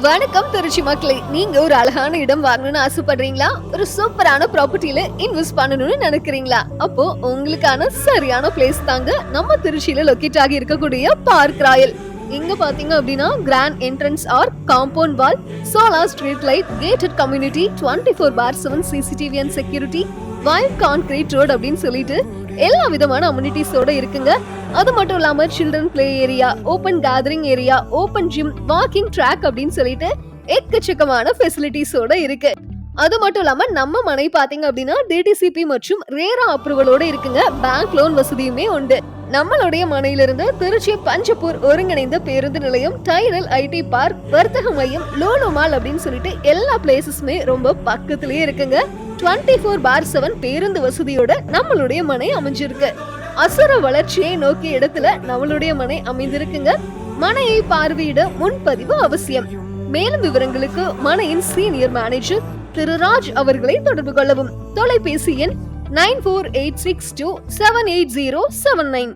வணக்கம் திருச்சி மக்களே. நீங்க ஒரு அழகான இடம் வாங்கணும்னு ஆசைப்படுறீங்களா? ஒரு சூப்பரான ப்ராப்பர்ட்டியில இன்வெஸ்ட் பண்ணணும்னு நினைக்கிறீங்களா? அப்போ உங்களுக்கான சரியான பிளேஸ் தாங்க நம்ம திருச்சியில லொக்கேட் ஆகி இருக்கக்கூடிய பார்க் ராயல். இங்க பாத்தீங்க அப்படின்னா grand entrance or compound wall solar street light gated community twenty four by seven CCTV and security wide concrete road அப்படின்னு சொல்லிட்டு எல்லா விதமான அம்யூனிட்டிஸோட இருக்குங்க. அது மட்டும் இல்லாம children play area open gathering area open gym walking track அப்படின்னு சொல்லிட்டு எக்கச்சக்கமான ஃபெசிலிட்டிஸோட இருக்கு. அது மட்டும் இல்லாம நம்ம மனை பாத்தீங்க அப்படின்னா டிடிசிபி மற்றும் ரேரா அப்ரூவலோட இருக்குங்க. பேங்க் லோன் வசதியுமே உண்டு. நம்மளுடைய மனையிலிருந்து திருச்சி பஞ்சப்பூர் ஒருங்கிணைந்த பேருந்து நிலையம் டைரல் ஐடி பார்க் வர்த்தக மையம் லோலோ மால் அப்படின்னு சொல்லிட்டு எல்லா பிளேசஸுமே ரொம்ப பக்கத்திலேயே இருக்குங்க. டுவெண்ட்டி ஃபோர் பார் செவன் பேருந்து வசதியோட நம்மளுடைய மனை அமைஞ்சிருக்கு. அசுர வளர்ச்சியை நோக்கிய இடத்துல நம்மளுடைய மனை அமைந்திருக்குங்க. மனையை பார்வையிட முன்பதிவு அவசியம். மேலும் விவரங்களுக்கு மனையின் சீனியர் மேனேஜர் திரு ராஜ் அவர்களை தொடர்பு கொள்ளவும். தொலைபேசி எண் nine four eight six two seven eight zero seven nine